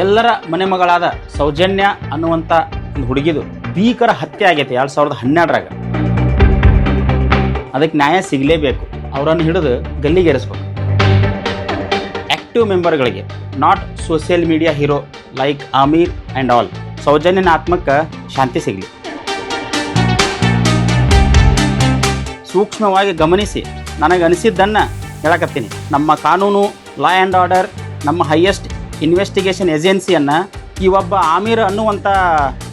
ಎಲ್ಲರ ಮನೆ ಮಗಳಾದ ಸೌಜನ್ಯ ಅನ್ನುವಂಥ ಒಂದು ಹುಡುಗಿದು ಭೀಕರ ಹತ್ಯೆ ಆಗೈತೆ ಎರಡು ಸಾವಿರದ ಹನ್ನೆರಡರಾಗ. ಅದಕ್ಕೆ ನ್ಯಾಯ ಸಿಗಲೇಬೇಕು. ಅವರನ್ನು ಹಿಡಿದು ಗಲ್ಲಿಗೇರಿಸ್ಬೇಕು active ಮೆಂಬರ್ಗಳಿಗೆ not social media hero like Aamir and all ಸೌಜನ್ಯನ ಆತ್ಮಕ್ಕೆ ಶಾಂತಿ ಸಿಗಲಿ. ಸೂಕ್ಷ್ಮವಾಗಿ ಗಮನಿಸಿ ನನಗೆ ಅನಿಸಿದ್ದನ್ನು ಹೇಳಕತ್ತೀನಿ. ನಮ್ಮ ಕಾನೂನು ಲಾ ಆ್ಯಂಡ್ ಆರ್ಡರ್ ನಮ್ಮ ಹೈಯೆಸ್ಟ್ ಇನ್ವೆಸ್ಟಿಗೇಷನ್ ಏಜೆನ್ಸಿಯನ್ನು ಈ ಒಬ್ಬ ಆಮೀರ್ ಅನ್ನುವಂಥ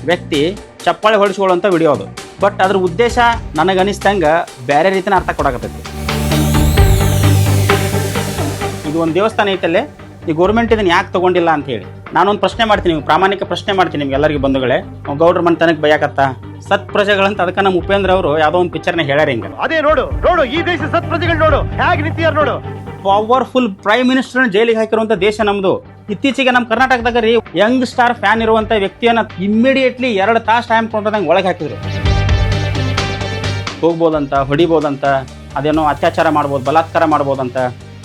ವ್ಯಕ್ತಿ ಚಪ್ಪಾಳೆ ಹೊಡಿಸ್ಕೊಳ್ಳುವಂಥ ವಿಡಿಯೋ ಅದು. ಬಟ್ ಅದ್ರ ಉದ್ದೇಶ ನನಗೆ ಅನಿಸ್ದಂಗೆ ಬೇರೆ ರೀತಿನ ಅರ್ಥ ಕೊಡಕತ್ತೈತಿ. ಇದು ಒಂದು ದೇವಸ್ಥಾನ ಐತಲ್ಲೇ, ಈ ಗೌರ್ಮೆಂಟ್ ಇದನ್ನು ಯಾಕೆ ತಗೊಂಡಿಲ್ಲ ಅಂತ ಹೇಳಿ. ನಾನೊಂದು ಪ್ರಶ್ನೆ ಮಾಡ್ತೀನಿ ನಿಮ್ಗೆ, ಪ್ರಾಮಾಣಿಕ ಪ್ರಶ್ನೆ ಮಾಡ್ತೀನಿ ನಿಮ್ಗೆ ಎಲ್ಲರಿಗೂ ಬಂಧುಗಳೇ. ಗೌಡ್ರ ಮನೆತನಕ್ಕೆ ಬೈಯಾಕತ್ತ? ಸತ್ ಪ್ರಜೆಗಳಂತ ಅದಕ್ಕೆ ನಮ್ಮ ಉಪೇಂದ್ರ ಅವರು ಯಾವುದೋ ಒಂದು ಪಿಕ್ಚರ್ನ ಹೇಳ್ಯಾರ ಹಿಂಗೆ. ಅದೇ ನೋಡು ನೋಡು, ಈ ದೇಶ ಸತ್ಪ್ರಜೆಗಳು ನೋಡು, ಹೇಗೆ ನಿಂತಿಯಾರ ನೋಡು. ಪವರ್ಫುಲ್ ಪ್ರೈಮ್ ಮಿನಿಸ್ಟರ್ ಜೈಲಿಗೆ ಹಾಕಿರುವಂತ ದೇಶ ನಮ್ಮದು ಇತ್ತೀಚೆಗೆ ನಮ್ಮ ಕರ್ನಾಟಕದಾಗ ರೀ ಯಂಗ್ ಸ್ಟಾರ್ ಫ್ಯಾನ್ ಇರುವಂತ ವ್ಯಕ್ತಿಯನ್ನ ಇಮ್ಮಿಡಿಯೇಟ್ಲಿ ಎರಡು ತಾಸು ಟೈಮ್ ಕೊಟ್ಟದಂಗೆ ಒಳಗೆ ಹಾಕಿದ್ರು. ಹೋಗ್ಬೋದಂತ, ಹೊಡಿಬೋದಂತ, ಅದೇನೋ ಅತ್ಯಾಚಾರ ಮಾಡ್ಬೋದು, ಬಲಾತ್ಕಾರ ಮಾಡ್ಬೋದಂತ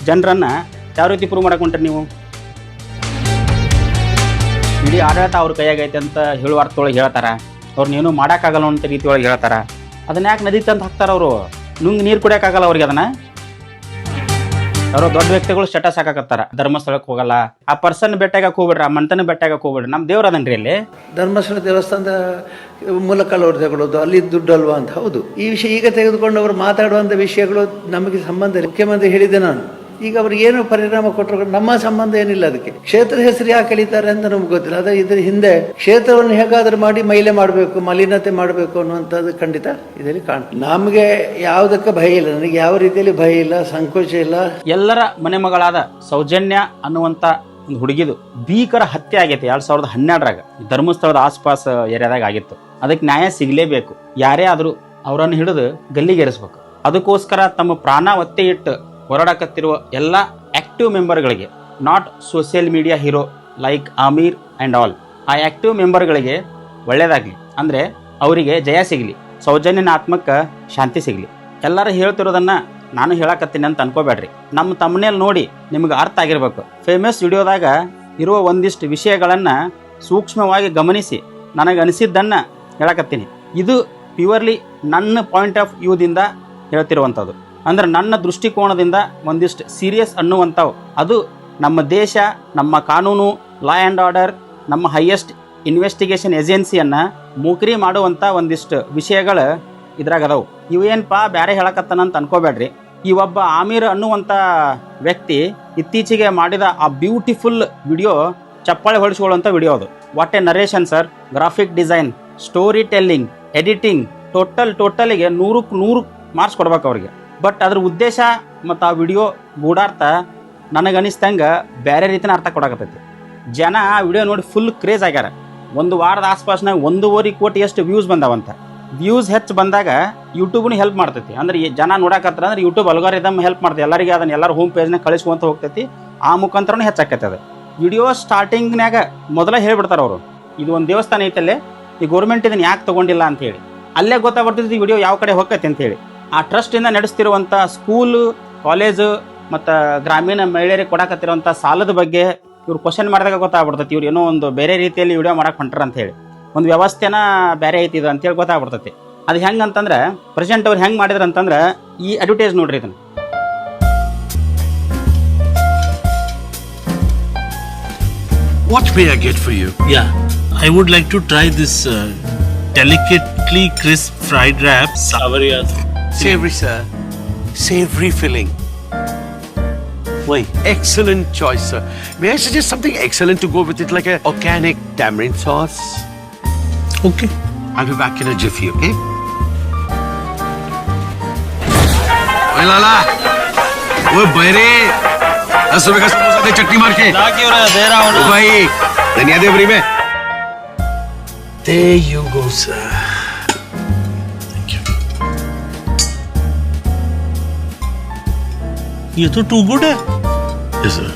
ಜನರನ್ನ ಯಾವ ರೀತಿ ಪ್ರೂವ್ ಮಾಡಕ್ ಹೊಂಟ್ರಿ ನೀವು? ಇಡೀ ಆಡಳಿತ ಅವ್ರ ಕೈಯಾಗೈತೆ ಅಂತ ಹೇಳುವ ಅರ್ಥದೊಳಗೆ ಹೇಳ್ತಾರ ಅವ್ರನ್ನೇನು ಮಾಡೋಕ್ಕಾಗಲ್ಲ ಅಂತ ರೀತಿ ಒಳಗೆ ಹೇಳ್ತಾರ. ಅದನ್ನ ಯಾಕೆ ನದಿ ತಂದು ಹಾಕ್ತಾರ ಅವರು? ನುಂಗ್ ನೀರು ಕುಡಿಯೋಕ್ಕಾಗಲ್ಲ ಅವ್ರಿಗೆ ಅದನ್ನ? ಯಾರೋ ದೊಡ್ಡ ವ್ಯಕ್ತಿಗಳು ಸ್ಟೇಟಸ್ ಹಾಕಕತ್ತಾರ ಧರ್ಮಸ್ಥಳಕ್ಕೆ ಹೋಗಲ್ಲ. ಆ ಪರ್ಸನ್ ಬೆಟ್ಟಾಗಕ್ಕೆ ಹೋಗ್ಬಿಡ್ರಿ ಆ ಮಂತನ ಬೆಟ್ಟಾಗ ಹೋಗ್ಬಿಡ್ರಿ ನಮ್ಮ ದೇವ್ರ ಅದನ್ರಿ ಅಲ್ಲಿ. ಧರ್ಮಸ್ಥಳ ದೇವಸ್ಥಾನದ ಮೂಲಕ ತಗೊಳ್ಳೋದು ಅಲ್ಲಿ ದುಡ್ಡು ಅಲ್ವಾ ಅಂತ. ಹೌದು. ಈ ವಿಷಯ ಈಗ ತೆಗೆದುಕೊಂಡು ಅವರು ಮಾತಾಡುವಂಥ ವಿಷಯಗಳು ನಮಗೆ ಸಂಬಂಧ ಮುಖ್ಯಮಂತ್ರಿ ಹೇಳಿದೆ ನಾನು. ಈಗ ಅವ್ರಿಗೆ ಏನು ಪರಿಣಾಮ ಕೊಟ್ಟರು ನಮ್ಮ ಸಂಬಂಧ ಏನಿಲ್ಲ ಅದಕ್ಕೆ. ಕ್ಷೇತ್ರ ಹೆಸರು ಯಾಕೆ ಕಳೀತಾರೆ ಅಂತ ನಮ್ಗೆ ಗೊತ್ತಿಲ್ಲ. ಅದೇ ಇದ್ರ ಹಿಂದೆ ಕ್ಷೇತ್ರವನ್ನು ಹೇಗಾದರೂ ಮಾಡಿ ಮೈಲೆ ಮಾಡಬೇಕು, ಮಲಿನತೆ ಮಾಡಬೇಕು ಅನ್ನುವಂಥದ್ದು ಖಂಡಿತ ಇದರಲ್ಲಿ ಕಾಣ್ತದೆ. ನಮಗೆ ಯಾವುದಕ್ಕೆ ಭಯ ಇಲ್ಲ. ನನಗೆ ಯಾವ ರೀತಿಯಲ್ಲಿ ಭಯ ಇಲ್ಲ, ಸಂಕೋಚ ಇಲ್ಲ. ಎಲ್ಲರ ಮನೆ ಮಗಳಾದ ಸೌಜನ್ಯ ಅನ್ನುವಂಥ ಒಂದು ಹುಡುಗಿದು ಭೀಕರ ಹತ್ಯೆ ಆಗೈತೆ ಎರಡ್ ಸಾವಿರದ ಹನ್ನೆರಡರಾಗ. ಧರ್ಮಸ್ಥಳದ ಆಸ್ಪಾಸ್ ಏರಿಯಾದಾಗ ಆಗಿತ್ತು. ಅದಕ್ಕೆ ನ್ಯಾಯ ಸಿಗಲೇಬೇಕು. ಯಾರೇ ಆದರೂ ಅವರನ್ನು ಹಿಡಿದು ಗಲ್ಲಿಗೇರಿಸ್ಬೇಕು. ಅದಕ್ಕೋಸ್ಕರ ತಮ್ಮ ಪ್ರಾಣ ಒತ್ತೆ ಇಟ್ಟು ಹೋರಾಡಕತ್ತಿರುವ ಎಲ್ಲ active ಮೆಂಬರ್ಗಳಿಗೆ not social media hero like Aamir and all ಆ ಆ್ಯಕ್ಟಿವ್ ಮೆಂಬರ್ಗಳಿಗೆ ಒಳ್ಳೆಯದಾಗಲಿ ಅಂದರೆ ಅವರಿಗೆ ಜಯ ಸಿಗಲಿ, ಸೌಜನ್ಯನಾತ್ಮಕ ಶಾಂತಿ ಸಿಗಲಿ. ಎಲ್ಲರೂ ಹೇಳ್ತಿರೋದನ್ನು ನಾನು ಹೇಳಕತ್ತೀನಿ ಅಂತ ಅನ್ಕೋಬೇಡ್ರಿ. ನಮ್ಮ ತಮ್ಮನೇಲಿ ನೋಡಿ ನಿಮ್ಗೆ ಅರ್ಥ ಆಗಿರ್ಬೇಕು. ಫೇಮಸ್ ವಿಡಿಯೋದಾಗ ಇರುವ ಒಂದಿಷ್ಟು ವಿಷಯಗಳನ್ನು ಸೂಕ್ಷ್ಮವಾಗಿ ಗಮನಿಸಿ ನನಗೆ ಅನಿಸಿದ್ದನ್ನು ಹೇಳಕತ್ತೀನಿ. ಇದು ಪ್ಯೂರ್ಲಿ ನನ್ನ ಪಾಯಿಂಟ್ ಆಫ್ ವ್ಯೂದಿಂದ ಹೇಳ್ತಿರುವಂಥದ್ದು. ಅಂದ್ರೆ ನನ್ನ ದೃಷ್ಟಿಕೋನದಿಂದ ಒಂದಿಷ್ಟು ಸೀರಿಯಸ್ ಅನ್ನುವಂಥವು. ಅದು ನಮ್ಮ ದೇಶ, ನಮ್ಮ ಕಾನೂನು ಲಾ ಆ್ಯಂಡ್ ಆರ್ಡರ್ ನಮ್ಮ ಹೈಯೆಸ್ಟ್ ಇನ್ವೆಸ್ಟಿಗೇಷನ್ ಏಜೆನ್ಸಿಯನ್ನು ಮೂಕರಿ ಮಾಡುವಂಥ ಒಂದಿಷ್ಟು ವಿಷಯಗಳು ಇದ್ರಾಗ ಅದಾವು. ಇವೇನಪ್ಪ ಬೇರೆ ಹೇಳಕತ್ತನಂತ ಅನ್ಕೋಬೇಡ್ರಿ. ಈ ಒಬ್ಬ ಆಮೀರ್ ಅನ್ನುವಂಥ ವ್ಯಕ್ತಿ ಇತ್ತೀಚೆಗೆ ಮಾಡಿದ ಆ ಬ್ಯೂಟಿಫುಲ್ ವಿಡಿಯೋ ಚಪ್ಪಾಳೆ ಹೊಡಿಸ್ಕೊಳ್ಳುವಂಥ ವಿಡಿಯೋ ಅದು. What a narration sir graphic design storytelling editing total ಟೋಟಲಿಗೆ ನೂರಕ್ಕೆ ನೂರು ಮಾರ್ಕ್ಸ್ ಕೊಡ್ಬೇಕು ಅವ್ರಿಗೆ. ಬಟ್ ಅದ್ರ ಉದ್ದೇಶ ಮತ್ತು ಆ ವಿಡಿಯೋ ಗೂಢಾರ್ಥ ನನಗೆ ಅನಿಸ್ದಂಗೆ ಬೇರೆ ರೀತಿನ ಅರ್ಥ ಕೊಡಕತ್ತೈತಿ. ಜನ ಆ ವಿಡಿಯೋ ನೋಡಿ ಫುಲ್ ಕ್ರೇಜ್ ಆಗ್ಯಾರ. ಒಂದು ವಾರದ ಆಸ್ಪಾಸ್ನಾಗ ಒಂದೂವರೆ ಕೋಟಿ ಎಷ್ಟು ವ್ಯೂಸ್ ಬಂದಾವಂತ. ವ್ಯೂಸ್ ಹೆಚ್ಚು ಬಂದಾಗ ಯೂಟ್ಯೂಬ್ನು ಹೆಲ್ಪ್ ಮಾಡ್ತೈತಿ. ಅಂದ್ರೆ ಈ ಜನ ನೋಡಕತ್ತಾರ ಅಂದ್ರೆ ಯೂಟ್ಯೂಬ್ ಅಲ್ಗಾರಿದಮ್ ಹೆಲ್ಪ್ ಮಾಡ್ತೈತಿ. ಎಲ್ಲರಿಗೆ ಅದನ್ನ ಎಲ್ಲರ ಹೋಮ್ ಪೇಜ್ನಾಗ ಕಳಿಸ್ಕೊಂತ ಹೋಗ್ತೈತಿ. ಆ ಮುಖಾಂತರನೂ ಹೆಚ್ಚಾಕೈತೆ ಅದು. ವಿಡಿಯೋ ಸ್ಟಾರ್ಟಿಂಗ್ನಾಗ ಮೊದಲೇ ಹೇಳ್ಬಿಡ್ತಾರೆ ಅವರು. ಇದು ಒಂದು ದೇವಸ್ಥಾನ ಐತಲ್ಲೇ, ಈ ಗೌರ್ಮೆಂಟ್ ಇದನ್ನು ಯಾಕೆ ತಗೊಂಡಿಲ್ಲ ಅಂತ ಹೇಳಿ. ಅಲ್ಲೇ ಗೊತ್ತಾಗ್ಬಿಡ್ತೈತಿ ಈ ವಿಡಿಯೋ ಯಾವ ಕಡೆ ಹೋಗ್ತೈತಿ ಅಂತ ಹೇಳಿ. ಆ ಟ್ರಸ್ಟಿಂದ ನಡೆಸ್ತಿರುವಂಥ ಸ್ಕೂಲು ಕಾಲೇಜು ಮತ್ತು ಗ್ರಾಮೀಣ ಮಹಿಳೆಯರಿಗೆ ಕೊಡಕತ್ತಿರುವಂಥ ಸಾಲದ ಬಗ್ಗೆ ಇವ್ರು ಕ್ವಶನ್ ಮಾಡಿದಾಗ ಗೊತ್ತಾಗ್ಬಿಡ್ತೈತಿ ಇವ್ರು ಏನೋ ಒಂದು ಬೇರೆ ರೀತಿಯಲ್ಲಿ ವಿಡಿಯೋ ಮಾಡಕ್ಕೆ ಹೊಂಟ್ರ ಅಂತ ಹೇಳಿ ಒಂದು ವ್ಯವಸ್ಥೆನ ಬೇರೆ ಐತಿ ಇದು ಅಂತೇಳಿ ಗೊತ್ತಾಗ್ಬಿಡ್ತೈತಿ ಅದು ಹೆಂಗೆ ಅಂತಂದ್ರೆ ಪ್ರೆಸೆಂಟ್ ಅವ್ರು ಹೆಂಗೆ ಮಾಡಿದ್ರು ಅಂತಂದ್ರೆ ಈ ಅಡ್ವರ್ಟೈಸ್ ನೋಡ್ರಿ ಇದನ್ನು What may I get for you? Yeah, I would like to try this uh, delicately crisp fried wrap. Savariya. Savory, sir. Savory filling. Why? Excellent choice, sir. May I suggest something excellent to go with it, like a organic tamarind sauce? Okay. I'll be back in a jiffy, okay? ओए लाला ओए बैरे दस रुपए का समोसा दे चटनी मार के क्यों रहा दे रहा हूँ ओ भाई धनिया दे फ्री में There you go, sir. ये तो टू गुड है Yes, sir.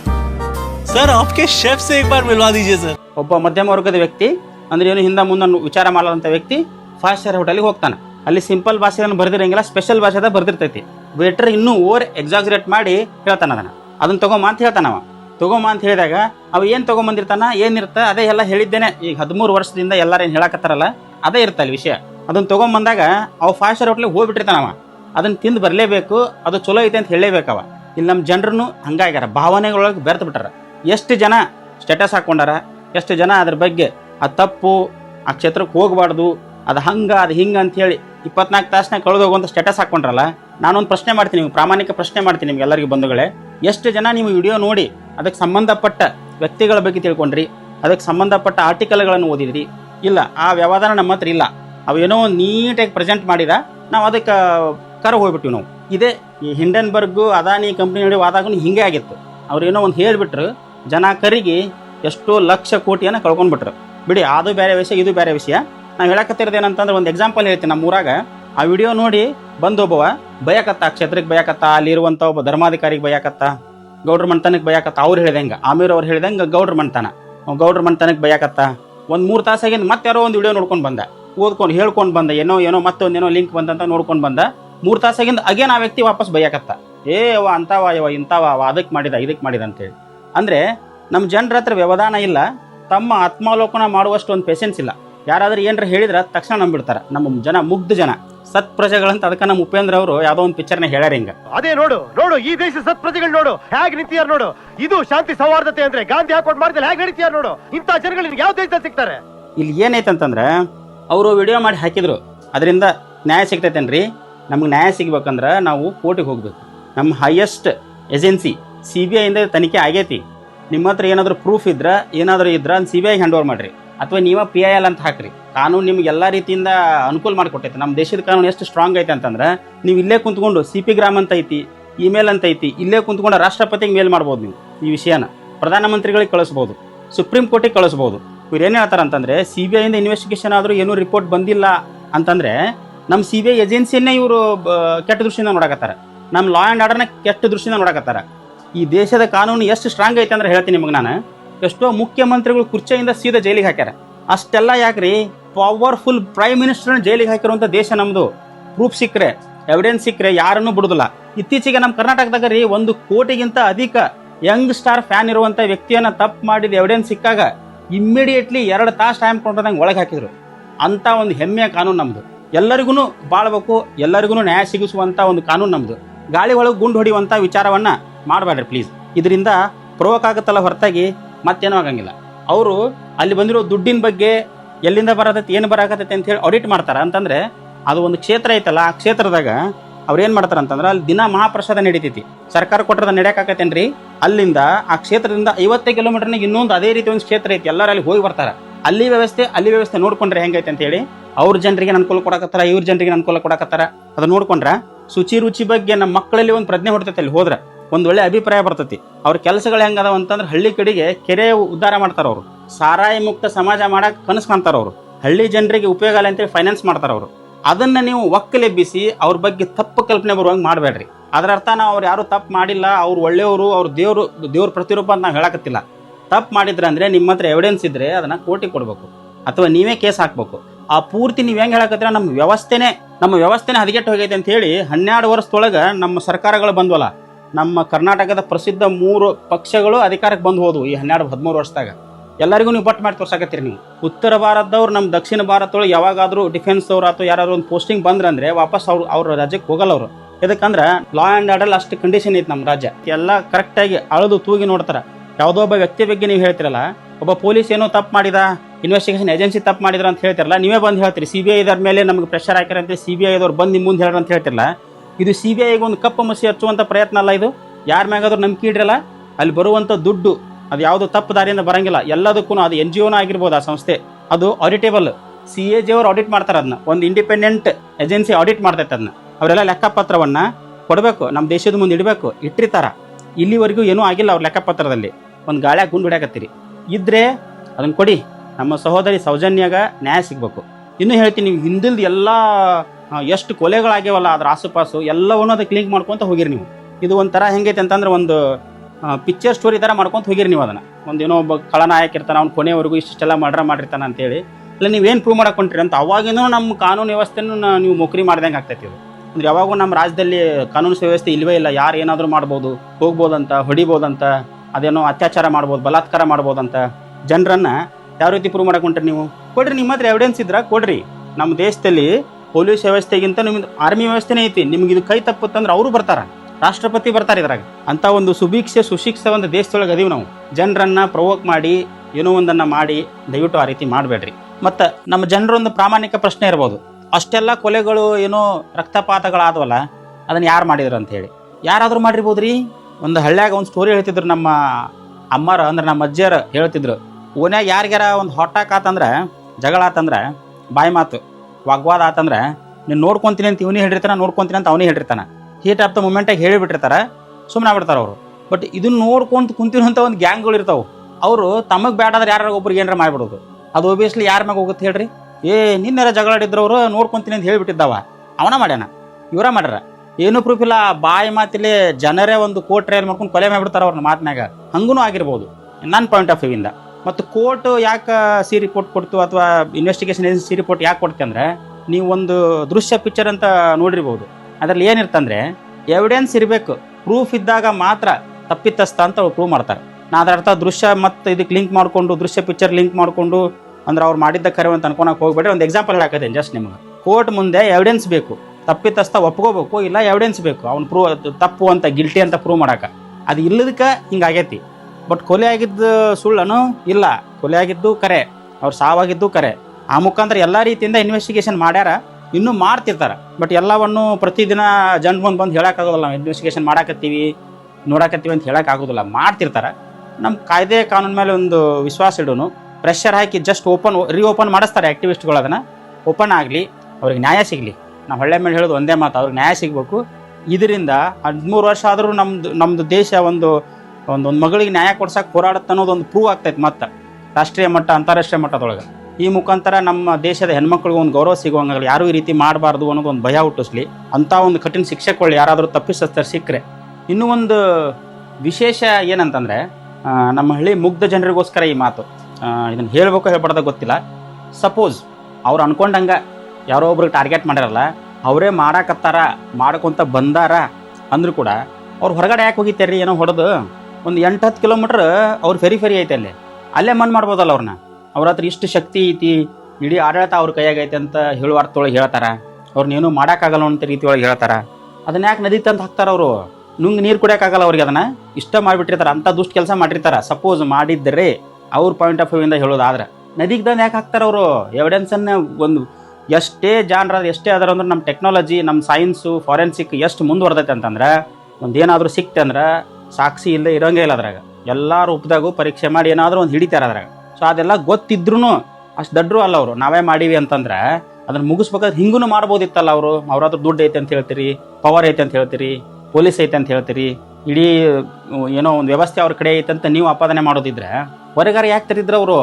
सर आपके शेफ से एक बार मिलवा दीजिए सर ಒಬ್ಬ ಮಧ್ಯಮ ವರ್ಗದ ವ್ಯಕ್ತಿ ಅಂದ್ರೆ ಏನು ಹಿಂದೆ ಮುಂದೆ ವಿಚಾರ ಮಾಡದಂಥ ವ್ಯಕ್ತಿ ಫಾಸ್ಟ್ ಸ್ಟಾರ್ ಹೋಟೆಲ್ಗೆ ಹೋಗ್ತಾನೆ ಅಲ್ಲಿ ಸಿಂಪಲ್ ಭಾಷೆಯನ್ನು ಬರ್ದಿರಂಗಿಲ್ಲ ಸ್ಪೆಷಲ್ ಭಾಷೆದ ಬರ್ದಿರ್ತೈತಿ ವೇಟ್ರ್ ಇನ್ನೂ ಓವರ್ ಎಕ್ಸಾಗ್ರೇಟ್ ಮಾಡಿ ಹೇಳ್ತಾನೆ ಅದನ್ನ ಅದನ್ನ ತಗೊಂಬ ಅಂತ ಹೇಳ್ತಾನವ ತಗೊಂಬ ಅಂತ ಹೇಳಿದಾಗ ಅವ ಏನು ತಗೊಂಬಂದಿರ್ತಾನ ಏನಿರ್ತ ಅದೇ ಎಲ್ಲ ಹೇಳಿದ್ದೇನೆ ಈಗ ಹದಿಮೂರು ವರ್ಷದಿಂದ ಎಲ್ಲಾರು ಏನು ಹೇಳಕತ್ತಾರಲ್ಲ ಅದೇ ಇರ್ತಲ್ಲ ವಿಷಯ ಅದನ್ನ ತಗೊಂಬಂದಾಗ ಅವ ಫಾಸ್ಟರ್ ಹೋಟ್ಲಿಗೆ ಹೋಗ್ಬಿಟ್ಟಿರ್ತಾನವ ಅದನ್ನ ತಿಂದು ಬರಲೇಬೇಕು ಅದು ಚಲೋ ಐತೆ ಅಂತ ಹೇಳಲೇಬೇಕವ ಇಲ್ಲಿ ನಮ್ಮ ಜನರನ್ನು ಹಂಗಾಗ್ಯಾರ ಭಾವನೆಗಳೊಳಗೆ ಬೆರೆತು ಬಿಟ್ಟಾರ. ಎಷ್ಟು ಜನ ಸ್ಟೇಟಸ್ ಹಾಕ್ಕೊಂಡಾರ ಎಷ್ಟು ಜನ ಅದ್ರ ಬಗ್ಗೆ ಆ ತಪ್ಪು, ಆ ಕ್ಷೇತ್ರಕ್ಕೆ ಹೋಗಬಾರ್ದು, ಅದು ಹಂಗೆ, ಅದು ಹಿಂಗೆ ಅಂಥೇಳಿ ಇಪ್ಪತ್ನಾಲ್ಕು ತಾಸನಾಗ ಕಳೆದು ಹೋಗುವಂಥ ಸ್ಟೇಟಸ್ ಹಾಕ್ಕೊಂಡ್ರಲ್ಲ ನಾನೊಂದು ಪ್ರಶ್ನೆ ಮಾಡ್ತೀನಿ ನಿಮ್ಗೆ, ಪ್ರಾಮಾಣಿಕ ಪ್ರಶ್ನೆ ಮಾಡ್ತೀನಿ ನಿಮ್ಗೆ ಎಲ್ಲರಿಗೂ ಬಂಧುಗಳೇ. ಎಷ್ಟು ಜನ ನೀವು ವಿಡಿಯೋ ನೋಡಿ ಅದಕ್ಕೆ ಸಂಬಂಧಪಟ್ಟ ವ್ಯಕ್ತಿಗಳ ಬಗ್ಗೆ ತಿಳ್ಕೊಂಡ್ರಿ, ಅದಕ್ಕೆ ಸಂಬಂಧಪಟ್ಟ ಆರ್ಟಿಕಲ್ಗಳನ್ನು ಓದಿದ್ರಿ. ಇಲ್ಲ, ಆ ವ್ಯವಧಾನ ನಮ್ಮ ಹತ್ರ ಇಲ್ಲ. ಅವೇನೋ ನೀಟಾಗಿ ಪ್ರೆಸೆಂಟ್ ಮಾಡಿದ, ನಾವು ಅದಕ್ಕೆ ಕರ ಹೋಗ್ಬಿಟ್ಟಿವಿ ನಾವು. ಇದೇ ಈ ಹಿಂಡನ್ಬರ್ಗು, ಅದಾನಿ ಕಂಪ್ನಿ ನಡುವೆ ಆದಾಗೂ ಹಿಂಗೆ ಆಗಿತ್ತು. ಏನೋ ಒಂದು ಹೇಳಿಬಿಟ್ರು, ಜನ ಕರಿಗಿ ಎಷ್ಟೋ ಲಕ್ಷ ಕೋಟಿಯನ್ನು ಕಳ್ಕೊಂಡ್ಬಿಟ್ರು. ಬಿಡಿ, ಅದು ಬೇರೆ ವಿಷಯ, ಇದು ಬೇರೆ ವಿಷಯ. ನಾವು ಹೇಳಕತ್ತಿರೋದು ಏನಂತಂದ್ರೆ ಒಂದು ಎಕ್ಸಾಂಪಲ್ ಹೇಳ್ತೀನಿ ನಮ್ಮ ಊರಾಗ. ಆ ವಿಡಿಯೋ ನೋಡಿ ಬಂದು ಬಯಕತ್ತ ಆ ಕ್ಷೇತ್ರಕ್ಕೆ ಬಯಕತ್ತ ಅಲ್ಲಿರುವಂಥ ಒಬ್ಬ ಧರ್ಮಾಧಿಕಾರಿಗೆ ಬಯಕತ್ತ, ಗೌಡ್ರ ಮಣ್ತನಕ್ಕೆ ಬಯಕತ್ತ, ಅವ್ರು ಹೇಳ್ದಂಗೆ. ಆಮೀರ್ ಅವ್ರು ಹೇಳ್ದಂಗೆ ಗೌಡ್ರ ಮಣ್ತನ ಗೌಡ್ರ ಮಣ್ತನಕ್ಕೆ ಬಯಕತ್ತ. ಒಂದು ಮೂರು ತಾಸಾಗಿಂದ ಮತ್ತೆ ಯಾರೋ ಒಂದು ವಿಡಿಯೋ ನೋಡ್ಕೊಂಡು ಬಂದ. ಓದ್ಕೊಂಡು, ಹೇಳ್ಕೊಂಡು ಬಂದ, ಏನೋ ಏನೋ ಮತ್ತೊಂದೇನೋ ಲಿಂಕ್ ಬಂದಂತ ನೋಡ್ಕೊಂಡು ಬಂದ. ಮೂರು ತಾಸಾಗಿಂದ ಅಗೇನ್ ಆ ವ್ಯಕ್ತಿ ವಾಪಸ್ ಬೈಯಕತ್ತ. ಏ ಅವ ಅಂತಾವ ಯವ ಇಂಥವ ಅವ ಅದಕ್ಕೆ ಮಾಡಿದ ಇದಕ್ಕೆ ಮಾಡಿದ ಅಂತೇಳಿ. ಅಂದರೆ ನಮ್ಮ ಜನರ ಹತ್ರ ವ್ಯವಧಾನ ಇಲ್ಲ ತಮ್ಮ ಆತ್ಮಾವಲೋಕನ ಮಾಡುವಷ್ಟು ಒಂದು ಪೇಷನ್ಸ್ ಇಲ್ಲ. ಯಾರಾದರೂ ಏನಾರ ಹೇಳಿದ್ರೆ ತಕ್ಷಣ ನಂಬಿಡ್ತಾರೆ. ನಮ್ಮ ಜನ ಮುಗ್ಧ ಜನ. ಸತ್ ಪ್ರಜೆಗಳಂತ ಅದಕ್ಕೆ ನಮ್ಮ ಉಪೇಂದ್ರ ಅವರು ಯಾವುದೋ ಒಂದು ಪಿಕ್ಚರ್ನ ಹೇಳ್ಯಾರ ಹಿಂಗ. ಅದೇ ನೋಡು ನೋಡು ಈ ದೇಶ ಸತ್ ಪ್ರಜೆಗಳು ನೋಡು. ಹೇಗೆ ನಿಂತಿಯಾರ ನೋಡು. ಇದು ಶಾಂತಿ ಸೌಹಾರ್ದತೆ ಅಂದ್ರೆ ಗಾಂಧಿ ಹಾಕೊಂಡು ಮಾಡಿದ್ರೆ ಹೇಗೆ ನಡೀತಿಯಾರ ನೋಡು. ಇಂಥ ಜನಗಳು ನಿನ್ಗೆ ಯಾವ ದೇಶದಲ್ಲಿ ಸಿಗ್ತಾರೆ? ಇಲ್ಲಿ ಏನೈತಂತಂದ್ರೆ ಅವರು ವಿಡಿಯೋ ಮಾಡಿ ಹಾಕಿದ್ರು. ಅದರಿಂದ ನ್ಯಾಯ ಸಿಗ್ತೈತೇನ್ರಿ? ನಮ್ಗೆ ನ್ಯಾಯ ಸಿಗ್ಬೇಕಂದ್ರೆ ನಾವು ಕೋರ್ಟಿಗೆ ಹೋಗ್ಬೇಕು. ನಮ್ಮ ಹೈಯೆಸ್ಟ್ ಏಜೆನ್ಸಿ ಸಿ ಬಿ ಐಯಿಂದ ತನಿಖೆ ಆಗೈತಿ. ನಿಮ್ಮ ಹತ್ರ ಏನಾದರೂ ಪ್ರೂಫ್ ಇದ್ರೆ, ಏನಾದರೂ ಇದ್ರೆ C B I hand over ಮಾಡಿರಿ. ಅಥವಾ ನೀವ ಪಿ ಐ ಎಲ್ ಅಂತ ಹಾಕ್ರಿ. ಕಾನೂನು ನಿಮ್ಗೆ ಎಲ್ಲ ರೀತಿಯಿಂದ ಅನುಕೂಲ ಮಾಡಿಕೊಟ್ಟೈತೆ. ನಮ್ಮ ದೇಶದ ಕಾನೂನು ಎಷ್ಟು ಸ್ಟ್ರಾಂಗ್ ಐತೆ ಅಂತಂದ್ರೆ, ನೀವು ಇಲ್ಲೇ ಕುಂತ್ಕೊಂಡು ಸಿ ಪಿ ಗ್ರಾಮ್ ಅಂತ ಐತಿ ಇಮೇಲ್ ಅಂತ ಐತಿ, ಇಲ್ಲೇ ಕುಂತ್ಕೊಂಡು ರಾಷ್ಟ್ರಪತಿಗೆ ಮೇಲ್ ಮಾಡ್ಬೋದು ನೀವು ಈ ವಿಷಯನ. ಪ್ರಧಾನಮಂತ್ರಿಗಳಿಗೆ ಕಳಿಸ್ಬೋದು, ಸುಪ್ರೀಂ ಕೋರ್ಟಿಗೆ ಕಳಿಸ್ಬೋದು. ಇವ್ರು ಏನು ಹೇಳ್ತಾರೆ ಅಂತಂದ್ರೆ ಸಿ ಬಿ ಐಯಿಂದ ಇನ್ವೆಸ್ಟಿಗೇಷನ್ ಆದರೂ ಏನೂ ರಿಪೋರ್ಟ್ ಬಂದಿಲ್ಲ ಅಂತಂದ್ರೆ ನಮ್ಮ ಸಿ ಬಿ ಐ ಏಜೆನ್ಸಿಯನ್ನೇ ಇವರು ಕೆಟ್ಟ ದೃಷ್ಟಿಯಿಂದ ನೋಡಕತ್ತಾರ. ನಮ್ಮ ಲಾ ಆ್ಯಂಡ್ ಆರ್ಡರ್ನ ಕೆಟ್ಟ ದೃಷ್ಟಿಯಿಂದ ನೋಡಕತ್ತಾರ. ಈ ದೇಶದ ಕಾನೂನು ಎಷ್ಟು ಸ್ಟ್ರಾಂಗ್ ಐತೆ ಅಂದ್ರೆ ಹೇಳ್ತೀನಿ ನಿಮಗೆ ನಾನು. ಎಷ್ಟೋ ಮುಖ್ಯಮಂತ್ರಿಗಳು ಕುರ್ಚಿಯಿಂದ ಸೀದಾ ಜೈಲಿಗೆ ಹಾಕ್ಯಾರ. ಅಷ್ಟೆಲ್ಲ ಯಾಕ್ರಿ? ಪವರ್ಫುಲ್ ಪ್ರೈಮ್ ಮಿನಿಸ್ಟರ್ನ ಜೈಲಿಗೆ ಹಾಕಿರುವಂಥ ದೇಶ ನಮ್ಮದು ಪ್ರೂಫ್ ಸಿಕ್ಕರೆ ಎವಿಡೆನ್ಸ್ ಸಿಕ್ಕರೆ, ಯಾರನ್ನೂ ಬಿಡುದಿಲ್ಲ. ಇತ್ತೀಚೆಗೆ ನಮ್ಮ ಕರ್ನಾಟಕದಾಗ ರೀ, ಒಂದು ಕೋಟಿಗಿಂತ ಅಧಿಕ ಯಂಗ್ ಸ್ಟಾರ್ ಫ್ಯಾನ್ ಇರುವಂಥ ವ್ಯಕ್ತಿಯನ್ನ ತಪ್ಪು ಮಾಡಿದ ಎವಿಡೆನ್ಸ್ ಸಿಕ್ಕಾಗ ಇಮ್ಮಿಡಿಯೇಟ್ಲಿ ಎರಡು ತಾಸು ಟೈಮ್ ಕೊಂಡ್ರಂಗೆ ಒಳಗೆ ಹಾಕಿದ್ರು. ಅಂತ ಒಂದು ಹೆಮ್ಮೆಯ ಕಾನೂನು ನಮ್ಮದು ಎಲ್ಲರಿಗೂ ಬಾಳ್ಬೇಕು ಎಲ್ಲರಿಗೂ ನ್ಯಾಯ ಸಿಗಿಸುವಂಥ ಒಂದು ಕಾನೂನು ನಮ್ಮದು ಗಾಳಿ ಒಳಗೆ ಗುಂಡು ಹೊಡೆಯುವಂಥ ವಿಚಾರವನ್ನು ಮಾಡಬೇಡ್ರಿ ಪ್ಲೀಸ್ ಇದರಿಂದ ಪ್ರೋವೋಕ್ ಆಗುತ್ತಲ್ಲ ಹೊರತಾಗಿ ಮತ್ತೇನೂ ಆಗಂಗಿಲ್ಲ. ಅವರು ಅಲ್ಲಿ ಬಂದಿರೋ ದುಡ್ಡಿನ ಬಗ್ಗೆ ಎಲ್ಲಿಂದ ಬರತೈತಿ, ಏನು ಬರಾಕತ್ತೈತಿ ಅಂತ ಹೇಳಿ ಆಡಿಟ್ ಮಾಡ್ತಾರೆ. ಅಂತಂದ್ರೆ ಅದು ಒಂದು ಕ್ಷೇತ್ರ ಐತಲ್ಲ, ಆ ಕ್ಷೇತ್ರದಾಗ ಅವ್ರು ಏನು ಮಾಡ್ತಾರೆ ಅಂತಂದ್ರೆ ಅಲ್ಲಿ ದಿನ ಮಹಾಪ್ರಸಾದ ನಡೀತೈತಿ. ಸರ್ಕಾರ ಕೊಟ್ಟರದ ನಡೆಯಕ್ಕಾಗತ್ತೇನ್ರಿ ಅಲ್ಲಿಂದ ಆ ಕ್ಷೇತ್ರದಿಂದ ಐವತ್ತೇ ಕಿಲೋಮೀಟರ್ನಾಗ ಇನ್ನೊಂದು ಅದೇ ರೀತಿ ಒಂದು ಕ್ಷೇತ್ರ ಐತಿ. ಎಲ್ಲರೂ ಅಲ್ಲಿ ಹೋಗಿ ಬರ್ತಾರೆ. ಅಲ್ಲಿ ವ್ಯವಸ್ಥೆ ಅಲ್ಲಿ ವ್ಯವಸ್ಥೆ ನೋಡ್ಕೊಂಡ್ರೆ ಹೆಂಗೈತೆ ಅಂತ ಹೇಳಿ ಅವ್ರ ಜನರಿಗೆ ಅನುಕೂಲ ಕೊಡಕತ್ತಾರ, ಇವ್ರ ಜನರಿಗೆ ಅನುಕೂಲ ಕೊಡಕತ್ತಾರ. ಅದು ನೋಡ್ಕೊಂಡ್ರೆ ಶುಚಿ ರುಚಿ ಬಗ್ಗೆ ನಮ್ಮ ಮಕ್ಕಳಲ್ಲಿ ಒಂದು ಪ್ರಜ್ಞೆ ಹೊಡ್ತೈತೆ ಅಲ್ಲಿ ಹೋದ್ರೆ. ಒಂದು ಒಳ್ಳೆ ಅಭಿಪ್ರಾಯ ಬರ್ತೈತಿ. ಅವ್ರ ಕೆಲಸಗಳು ಹೆಂಗದಾವ ಅಂತಂದ್ರೆ ಹಳ್ಳಿ ಕಡೆಗೆ ಕೆರೆ ಉದ್ಧಾರ ಮಾಡ್ತಾರ ಅವರು. ಸಾರಾಯಿ ಮುಕ್ತ ಸಮಾಜ ಮಾಡಕ್ ಕನಸು ಕಾಣ್ತಾರ ಅವರು. ಹಳ್ಳಿ ಜನರಿಗೆ ಉಪಯೋಗ ಅಲ್ಲ ಅಂತೇಳಿ ಫೈನಾನ್ಸ್ ಮಾಡ್ತಾರ ಅವರು. ಅದನ್ನ ನೀವು ಒಕ್ಕಲೆಬ್ಬಿಸಿ ಅವ್ರ ಬಗ್ಗೆ ತಪ್ಪು ಕಲ್ಪನೆ ಬರುವಂಗೆ ಮಾಡಬೇಡ್ರಿ. ಅದರ ಅರ್ಥ ನಾವು ಅವ್ರು ಯಾರು ತಪ್ಪು ಮಾಡಿಲ್ಲ, ಅವ್ರು ಒಳ್ಳೆಯವರು, ಅವ್ರು ದೇವರು, ದೇವ್ರ ಪ್ರತಿರೂಪ ಅಂತ ನಾವು ಹೇಳಕತ್ತಿಲ್ಲ. ತಪ್ಪು ಮಾಡಿದ್ರೆ ಅಂದ್ರೆ ನಿಮ್ಮ ಹತ್ರ ಎವಿಡೆನ್ಸ್ ಇದ್ರೆ ಅದನ್ನ ಕೋರ್ಟಿಗೆ ಕೊಡಬೇಕು. ಅಥವಾ ನೀವೇ ಕೇಸ್ ಹಾಕ್ಬೇಕು. ಆ ಪೂರ್ತಿ ನೀವು ಹೆಂಗೆ ಹೇಳಕತ್ತೀರ? ನಮ್ಮ ವ್ಯವಸ್ಥೆನೇ ನಮ್ಮ ವ್ಯವಸ್ಥೆನೇ ಹದಗೆಟ್ಟು ಹೋಗೈತೆ ಅಂತ ಹೇಳಿ ಹನ್ನೆರಡು ವರ್ಷದೊಳಗೆ ನಮ್ಮ ಸರ್ಕಾರಗಳು ಬಂದ್ವಲ್ಲ, ನಮ್ಮ ಕರ್ನಾಟಕದ ಪ್ರಸಿದ್ಧ ಮೂರು ಪಕ್ಷಗಳು ಅಧಿಕಾರಕ್ಕೆ ಬಂದು ಹೋದವು ಈ ಹನ್ನೆರಡು, ಹದಿಮೂರು ವರ್ಷದಾಗ. ಎಲ್ಲರಿಗೂ ನೀವು ಬಟ್ ಮಾಡಿ ತೋರ್ಸಾಕತ್ತೀರಿ ನೀವು. ಉತ್ತರ ಭಾರತದವ್ರು ನಮ್ಮ ದಕ್ಷಿಣ ಭಾರತದೊಳಗೆ ಯಾವಾಗಾದರೂ ಡಿಫೆನ್ಸ್ ಅವ್ರು ಅಥವಾ ಯಾರಾದ್ರು ಒಂದು ಪೋಸ್ಟಿಂಗ್ ಬಂದ್ರಂದ್ರೆ ವಾಪಸ್ ಅವ್ರು, ಅವ್ರ ರಾಜ್ಯಕ್ಕೆ ಹೋಗಲ್ಲ ಅವರು. ಯಾಕಂದ್ರೆ ಲಾ ಆ್ಯಂಡ್ ಆರ್ಡರ್ ಅಷ್ಟು ಕಂಡೀಷನ್ ಐತೆ ನಮ್ಮ ರಾಜ್ಯ. ಎಲ್ಲ ಕರೆಕ್ಟಾಗಿ ಅಳದು ತೂಗಿ ನೋಡ್ತಾರೆ. ಯಾವುದೋ ಒಬ್ಬ ವ್ಯಕ್ತಿ ಬಗ್ಗೆ ನೀವು ಹೇಳ್ತಿರಲ್ಲ, ಒಬ್ಬ ಪೊಲೀಸ್ ಏನೋ ತಪ್ಪು ಮಾಡಿದ ಇನ್ವೆಸ್ಟಿಗೇಷನ್ ಏಜೆನ್ಸಿ ತಪ್ಪು ಮಾಡಿದ್ರು ಅಂತ ಹೇಳ್ತಿರಲ್ಲ, ನೀವೇ ಬಂದು ಹೇಳ್ತೀರಿ. ಸಿ ಬಿ ಐ ಇದ್ರ ಮೇಲೆ ನಮಗೆ ಪ್ರೆಷರ್ ಹಾಕಿರಂತೆ ಸಿ ಬಿ ಐದವ್ರು ಬಂದು ನಿಮ್ಮ ಮುಂದೆ ಹೇಳ್ರಿ ಅಂತ ಹೇಳ್ತಿರಲ್ಲ. ಇದು ಸಿ ಬಿ ಐಗೆ ಒಂದು ಕಪ್ಪು ಮಸಿ ಹಚ್ಚುವಂಥ ಪ್ರಯತ್ನ ಅಲ್ಲ ಇದು. ಯಾರ ಮ್ಯಾಗಾದ್ರೂ ನಂಬಿಕೆ ಇಡ್ರಲ್ಲ ಅಲ್ಲಿ ಬರುವಂಥ ದುಡ್ಡು, ಅದು ಯಾವುದು ತಪ್ಪು ದಾರಿಯಿಂದ ಬರಂಗಿಲ್ಲ. ಎಲ್ಲದಕ್ಕೂ ಅದು ಎನ್ ಜಿ ಓನ ಆಗಿರ್ಬೋದು ಆ ಸಂಸ್ಥೆ. ಅದು ಆಡಿಟೇಬಲ್ ಸಿ ಎ ಜಿ ಅವ್ರು ಆಡಿಟ್ ಮಾಡ್ತಾರೆ ಅದನ್ನ ಒಂದು ಇಂಡಿಪೆಂಡೆಂಟ್ ಏಜೆನ್ಸಿ ಆಡಿಟ್ ಮಾಡ್ತೈತೆ ಅದನ್ನ ಅವರೆಲ್ಲ ಲೆಕ್ಕಪತ್ರವನ್ನು ಕೊಡಬೇಕು ನಮ್ಮ ದೇಶದ ಮುಂದೆ ಇಡಬೇಕು, ಇಟ್ಟಿರ್ತಾರೆ. ಇಲ್ಲಿವರೆಗೂ ಏನೂ ಆಗಿಲ್ಲ ಅವ್ರ ಲೆಕ್ಕಪತ್ರದಲ್ಲಿ. ಒಂದು ಗಾಳಿಯಾಗಿ ಗುಂಡು ಹೊಡ್ಯಾಕತ್ತೀರಿ. ಇದ್ರೆ ಅದನ್ನ ಕೊಡಿ. ನಮ್ಮ ಸಹೋದರಿ ಸೌಜನ್ಯಾಗ ನ್ಯಾಯ ಸಿಗ್ಬೇಕು. ಇನ್ನು ಹೇಳ್ತೀನಿ ನೀವು ಹಿಂದಿಲ್ದು ಎಲ್ಲ ಎಷ್ಟು ಕೊಲೆಗಳಾಗ್ಯಾವಲ್ಲ ಅದ್ರ ಆಸುಪಾಸು ಎಲ್ಲವನ್ನೂ ಅದಕ್ಕೆ ಲಿಂಕ್ ಮಾಡ್ಕೊತ ಹೋಗಿರಿ ನೀವು. ಇದು ಒಂಥರ ಹೆಂಗೈತೆ ಅಂತಂದ್ರೆ ಒಂದು ಪಿಕ್ಚರ್ ಸ್ಟೋರಿ ಥರ ಮಾಡ್ಕೊಂತ ಹೋಗಿರಿ ನೀವು ಅದನ್ನು. ಒಂದು ಏನೋ ಒಬ್ಬ ಖಳನಾಯಕ ಇರ್ತಾನೆ, ಅವ್ನು ಕೊನೆವರೆಗೂ ಇಷ್ಟೆಲ್ಲ ಮಾಡ್ರ ಮಾಡಿರ್ತಾನೆ ಅಂತೇಳಿ. ಇಲ್ಲ ನೀವೇನು ಪ್ರೂವ್ ಮಾಡಕ್ಕೆ ಅಂತ ಅವಾಗಿನೂ ನಮ್ಮ ಕಾನೂನು ವ್ಯವಸ್ಥೆನೂ ನೀವು ನೌಕರಿ ಮಾಡ್ದಂಗೆ ಆಗ್ತೈತಿ ಇದು. ಅಂದ್ರೆ ಯಾವಾಗೂ ನಮ್ಮ ರಾಜ್ಯದಲ್ಲಿ ಕಾನೂನು ಸುವ್ಯವಸ್ಥೆ ಇಲ್ಲವೇ ಇಲ್ಲ, ಯಾರು ಏನಾದರೂ ಮಾಡ್ಬೋದು, ಹೋಗ್ಬೋದಂತ, ಹೊಡಿಬೋದಂತ, ಅದೇನೋ ಅತ್ಯಾಚಾರ ಮಾಡ್ಬೋದು, ಬಲಾತ್ಕಾರ ಮಾಡ್ಬೋದಂತ, ಜನರನ್ನ ಯಾವ ರೀತಿ ಪ್ರೂವ್ ಮಾಡಕ್ ಹೊಂಟ್ರಿ ನೀವು? ಕೊಡ್ರಿ ನಿಮ್ಮ ಹತ್ರ ಎವಿಡೆನ್ಸ್ ಇದ್ರ ಕೊಡ್ರಿ. ನಮ್ಮ ದೇಶದಲ್ಲಿ ಪೊಲೀಸ್ ವ್ಯವಸ್ಥೆಗಿಂತ ನಿಮ್ದು ಆರ್ಮಿ ವ್ಯವಸ್ಥೆನೇ ಐತಿ. ನಿಮ್ಗೆ ಇದು ಕೈ ತಪ್ಪುತ್ತಂದ್ರೆ ಅವರು ಬರ್ತಾರ. ರಾಷ್ಟ್ರಪತಿ ಬರ್ತಾರೆ ಇದ್ರಾಗ. ಅಂತ ಒಂದು ಸುಭಿಕ್ಷೆ, ಸುಶಿಕ್ಷೆ ಒಂದು ದೇಶದೊಳಗೆ ಅದೀವಿ ನಾವು. ಜನರನ್ನ ಪ್ರವೋಕ್ ಮಾಡಿ, ಏನೋ ಒಂದನ್ನ ಮಾಡಿ, ದಯವಿಟ್ಟು ಆ ರೀತಿ ಮಾಡಬೇಡ್ರಿ. ಮತ್ತು ನಮ್ಮ ಜನರೊಂದು ಪ್ರಾಮಾಣಿಕ ಪ್ರಶ್ನೆ ಇರ್ಬೋದು. ಅಷ್ಟೆಲ್ಲ ಕೊಲೆಗಳು ಏನೋ ರಕ್ತಪಾತಗಳಾದವಲ್ಲ, ಅದನ್ನ ಯಾರು ಮಾಡಿದ್ರು ಅಂತ ಹೇಳಿ. ಯಾರಾದರೂ ಮಾಡಿರ್ಬೋದ್ರಿ? ಒಂದು ಹಳ್ಳ್ಯಾಗ ಒಂದು ಸ್ಟೋರಿ ಹೇಳ್ತಿದ್ರು ನಮ್ಮ ಅಮ್ಮರ, ಅಂದ್ರೆ ನಮ್ಮ ಅಜ್ಜಿಯರು ಹೇಳ್ತಿದ್ರು. ಓನ್ಯಾಗ ಯಾರಿಗಾರ ಒಂದು ಹೊಟ್ಟಾಕ್ ಆತಂದ್ರೆ, ಜಗಳ ಆತಂದ್ರೆ, ಬಾಯಿ ಮಾತು, ವಾಗ್ವಾದ ಆತಂದ್ರೆ, ನೀನು ನೋಡ್ಕೊಂತೀನಿ ಅಂತ ಇವನೇ ಹೇಳಿರ್ತಾನೆ, ನೋಡ್ಕೊಂತೀನಿ ಅಂತ ಅವನೇ ಹೇಳಿರ್ತಾನ. ಹೀಟ್ ಆಫ್ ದ ಮೂಮೆಂಟಾಗಿ ಹೇಳಿಬಿಟ್ಟಿರ್ತಾರೆ ಸುಮ್ಮನೆ ಆಗ್ಬಿಡ್ತಾರೆ ಅವರು. ಬಟ್ ಇದನ್ನ ನೋಡ್ಕೊಂತ ಕುಂತಿರುವಂಥ ಒಂದು ಗ್ಯಾಂಗ್ಗಳು ಇರ್ತಾವೆ. ಅವರು ತಮಗೆ ಬೇಡಾದ್ರೆ ಯಾರು ಒಬ್ರಿಗೆ ಏನಾರ ಮಾಡಿಬಿಡೋದು. ಅದು ಒಬಿಯಸ್ಲಿ ಯಾರ ಮ್ಯಾಗ ಹೋಗುತ್ತೆ ಹೇಳ್ರಿ? ಏ, ನಿನ್ನೆರ ಜಗಳ ಆಡಿದ್ರು ಅವರು, ನೋಡ್ಕೊಂತೀನಿ ಅಂತ ಹೇಳಿಬಿಟ್ಟಿದ್ದಾವ. ಅವನ ಮಾಡ್ಯಾನ? ಇವರ ಮಾಡ್ಯಾರ? ಏನೂ ಪ್ರೂಫ್ ಇಲ್ಲ, ಬಾಯಿ ಮಾತಿಲಿ ಜನರೇ ಒಂದು ಕೋರ್ಟ್ ಟ್ರಯಲ್ ಮಾಡ್ಕೊಂಡು ಕೊಲೆ ಮಾಡಿಬಿಡ್ತಾರೆ ಅವ್ರನ್ನ ಮಾತಿನಾಗ ಹಂಗೂ ಆಗಿರ್ಬೋದು. ನನ್ನ ಪಾಯಿಂಟ್ ಆಫ್ ವ್ಯೂವಿಂದ ಮತ್ತು ಕೋರ್ಟ್ ಯಾಕೆ ಸಿ ರಿಪೋರ್ಟ್ ಕೊಡ್ತು ಅಥವಾ ಇನ್ವೆಸ್ಟಿಗೇಷನ್ ಏಜೆನ್ಸಿ ಸಿ ರಿಪೋರ್ಟ್ ಯಾಕೆ ಕೊಡ್ತೆ ಅಂದ್ರೆ ನೀವು ಒಂದು ದೃಶ್ಯ ಪಿಕ್ಚರ್ ಅಂತ ನೋಡಿರ್ಬೋದು. ಅದರಲ್ಲಿ ಏನಿರ್ತಂದ್ರೆ ಎವಿಡೆನ್ಸ್ ಇರಬೇಕು. ಪ್ರೂಫ್ ಇದ್ದಾಗ ಮಾತ್ರ ತಪ್ಪಿತಸ್ಥ ಅಂತ ಅವ್ರು ಪ್ರೂವ್ ಮಾಡ್ತಾರೆ. ನಾ ಅದರ ಅರ್ಥ ದೃಶ್ಯ ಮತ್ತು ಇದಕ್ಕೆ ಲಿಂಕ್ ಮಾಡಿಕೊಂಡು, ದೃಶ್ಯ ಪಿಕ್ಚರ್ ಲಿಂಕ್ ಮಾಡಿಕೊಂಡು, ಅಂದ್ರೆ ಅವ್ರು ಮಾಡಿದ್ದ ಕರೆ ಅಂತ ಅನ್ಕೊಳಕ್ಕೆ ಹೋಗ್ಬೇಡಿ ಒಂದು ಎಕ್ಸಾಂಪಲ್ ಹಾಕೋದೇನು ಜಸ್ಟ್ ನಿಮಗೆ. ಕೋರ್ಟ್ ಮುಂದೆ ಎವಿಡೆನ್ಸ್ ಬೇಕು. ತಪ್ಪಿತಸ್ಥ ಒಪ್ಕೋಬೇಕು. ಇಲ್ಲ ಎವಿಡೆನ್ಸ್ ಬೇಕು. ಅವ್ನು ಪ್ರೂವ್ ತಪ್ಪು ಅಂತ ಗಿಲ್ಟಿ ಅಂತ ಪ್ರೂವ್ ಮಾಡಕ್ಕೆ ಅದು ಇಲ್ಲದಕ್ಕೆ ಹಿಂಗಾಗೈತಿ. ಬಟ್ ಕೊಲೆ ಆಗಿದ್ದು ಸುಳ್ಳನು ಇಲ್ಲ. ಕೊಲೆ ಆಗಿದ್ದು ಕರೆ. ಅವ್ರು ಸಾವಾಗಿದ್ದು ಕರೆ. ಆ ಮುಖಾಂತರ ಎಲ್ಲ ರೀತಿಯಿಂದ ಇನ್ವೆಸ್ಟಿಗೇಷನ್ ಮಾಡ್ಯಾರ. ಇನ್ನೂ ಮಾಡ್ತಿರ್ತಾರೆ. ಬಟ್ ಎಲ್ಲವನ್ನು ಪ್ರತಿದಿನ ಜನ ಬಂದು ಬಂದು ಹೇಳೋಕ್ಕಾಗೋದಿಲ್ಲ ನಾವು ಇನ್ವೆಸ್ಟಿಗೇಷನ್ ಮಾಡಾಕತ್ತೀವಿ, ನೋಡಾಕತ್ತೀವಿ ಅಂತ ಹೇಳೋಕ್ಕಾಗೋದಿಲ್ಲ ಮಾಡ್ತಿರ್ತಾರೆ. ನಮ್ಮ ಕಾಯ್ದೆ ಕಾನೂನು ಮೇಲೆ ಒಂದು ವಿಶ್ವಾಸ ಇಡೋನು. ಪ್ರೆಷರ್ ಹಾಕಿ ಜಸ್ಟ್ ಓಪನ್ ರೀಓಪನ್ ಮಾಡಿಸ್ತಾರೆ ಆ್ಯಕ್ಟಿವಿಸ್ಟ್ಗಳು ಅದನ್ನು. ಓಪನ್ ಆಗಲಿ, ಅವ್ರಿಗೆ ನ್ಯಾಯ ಸಿಗಲಿ. ನಾವು ಹಳ್ಳೆ ಮೇಲೆ ಹೇಳೋದು ಒಂದೇ ಮಾತು. ಅವ್ರಿಗೆ ನ್ಯಾಯ ಸಿಗಬೇಕು. ಇದರಿಂದ ಹದಿಮೂರು ವರ್ಷ ಆದರೂ ನಮ್ಮದು ನಮ್ಮದು ದೇಶ ಒಂದು ಒಂದು ಒಂದು ಮಗಳಿಗೆ ನ್ಯಾಯ ಕೊಡ್ಸಕ್ಕೆ ಹೋರಾಡುತ್ತೆ ಅನ್ನೋದು ಒಂದು ಪ್ರೂವ್ ಆಗ್ತೈತೆ ಮತ್ತೆ. ರಾಷ್ಟ್ರೀಯ ಮಟ್ಟ, ಅಂತಾರಾಷ್ಟ್ರೀಯ ಮಟ್ಟದೊಳಗೆ. ಈ ಮುಖಾಂತರ ನಮ್ಮ ದೇಶದ ಹೆಣ್ಮಕ್ಳಿಗೆ ಒಂದು ಗೌರವ ಸಿಗುವಂಗಾಗಲಿ ಯಾರು ಈ ರೀತಿ ಮಾಡಬಾರ್ದು ಅನ್ನೋದು ಒಂದು ಭಯ ಹುಟ್ಟಿಸ್ಲಿ. ಅಂಥ ಒಂದು ಕಠಿಣ ಶಿಕ್ಷೆ ಕೊಳ್ಳಿ ಯಾರಾದರೂ ತಪ್ಪಿಸ್ತಾರೆ ಸಿಕ್ಕರೆ. ಇನ್ನೂ ಒಂದು ವಿಶೇಷ ಏನಂತಂದರೆ ನಮ್ಮ ಹಳ್ಳಿ ಮುಗ್ಧ ಜನರಿಗೋಸ್ಕರ ಈ ಮಾತು. ಇದನ್ನು ಹೇಳ್ಬೇಕು ಹೇಳ್ಬಾರ್ದ ಗೊತ್ತಿಲ್ಲ. ಸಪೋಸ್ ಅವ್ರು ಅನ್ಕೊಂಡಂಗೆ ಯಾರೋ ಒಬ್ರಿಗೆ ಟಾರ್ಗೆಟ್ ಮಾಡಿರಲ್ಲ, ಅವರೇ ಮಾಡಾಕತ್ತಾರ ಮಾಡ್ಕೊಂತ ಬಂದಾರ ಅಂದ್ರೂ ಕೂಡ ಅವ್ರು ಹೊರಗಡೆ ಯಾಕೆ ಹೋಗಿತ್ತೇರಿ ಏನೋ ಹೊಡೆದು? ಒಂದು ಎಂಟು ಹತ್ತು ಕಿಲೋಮೀಟ್ರ್ ಅವ್ರು ಫೆರಿ ಫೆರಿ ಐತೆ ಅಲ್ಲಿ. ಅಲ್ಲೇ ಮನ್ ಮಾಡ್ಬೋದಲ್ಲ ಅವ್ರನ್ನ ಅವ್ರ ಹತ್ರ ಇಷ್ಟು ಶಕ್ತಿ ಐತಿ, ಇಡೀ ಆಡಳಿತ ಅವ್ರ ಕೈಯಾಗೈತೆ ಅಂತ ಹೇಳುವ ಹೇಳ್ತಾರೆ. ಅವ್ರನ್ನೇನು ಮಾಡೋಕ್ಕಾಗಲ್ಲ ಅಂತ ರೀತಿ ಒಳಗೆ ಹೇಳ್ತಾರ. ಅದನ್ನ ಯಾಕೆ ನದಿ ತಂದು ಹಾಕ್ತಾರೆ ಅವರು? ನುಂಗ್ ನೀರು ಕುಡಿಯೋಕ್ಕಾಗಲ್ಲ ಅವ್ರಿಗೆ ಅದನ್ನ? ಇಷ್ಟ ಮಾಡಿಬಿಟ್ಟಿರ್ತಾರೆ, ಅಂಥ ದುಷ್ಟ ಕೆಲಸ ಮಾಡಿರ್ತಾರೆ. ಸಪೋಸ್ ಮಾಡಿದ್ದರೆ ಅವ್ರ ಪಾಯಿಂಟ್ ಆಫ್ ವ್ಯೂವಿಂದ ಹೇಳೋದಾದ್ರೆ ನದಿಗೆ ತಂದು ಯಾಕೆ ಹಾಕ್ತಾರ ಅವರು? ಎವಿಡೆನ್ಸನ್ನು ಒಂದು ಎಷ್ಟೇ ಜಾನ್ರ ಎಷ್ಟೇ ಅದರ ಅಂದ್ರೆ ನಮ್ಮ ಟೆಕ್ನಾಲಜಿ ನಮ್ಮ ಸೈನ್ಸು ಫಾರೆನ್ಸಿಕ್ ಎಷ್ಟು ಮುಂದುವರ್ದೈತೆ ಅಂತಂದ್ರೆ ಒಂದೇನಾದರೂ ಸಿಕ್ತೆ ಅಂದ್ರೆ ಸಾಕ್ಷಿ ಇಲ್ಲದೆ ಇರೋಂಗೇ ಇಲ್ಲ ಅದ್ರಾಗ. ಎಲ್ಲ ರೂಪದಾಗೂ ಪರೀಕ್ಷೆ ಮಾಡಿ ಏನಾದರೂ ಒಂದು ಹಿಡಿತಾರೆ ಅದ್ರಾಗ. ಸೊ ಅದೆಲ್ಲ ಗೊತ್ತಿದ್ರೂ ಅಷ್ಟು ದಡ್ರು ಅಲ್ಲ ಅವರು. ನಾವೇ ಮಾಡೀವಿ ಅಂತಂದ್ರೆ ಅದನ್ನ ಮುಗಿಸ್ಬೇಕಾದ್ರೆ ಹಿಂಗೂ ಮಾಡ್ಬೋದಿತ್ತಲ್ಲ ಅವರು. ಅವ್ರ ಹತ್ರ ದುಡ್ಡು ಐತೆ ಅಂತ ಹೇಳ್ತೀರಿ ಪವರ್ ಐತೆ ಅಂತ ಹೇಳ್ತೀರಿ ಪೊಲೀಸ್ ಐತೆ ಅಂತ ಹೇಳ್ತೀರಿ, ಇಡೀ, ಏನೋ ಒಂದು ವ್ಯವಸ್ಥೆ ಅವ್ರ ಕಡೆ ಐತೆ ಅಂತ ನೀವು ಆಪಾದನೆ ಮಾಡೋದಿದ್ರೆ ಹೊರಗಾರ ಯಾಕೆ ತರಿದ್ರೆ ಅವರು?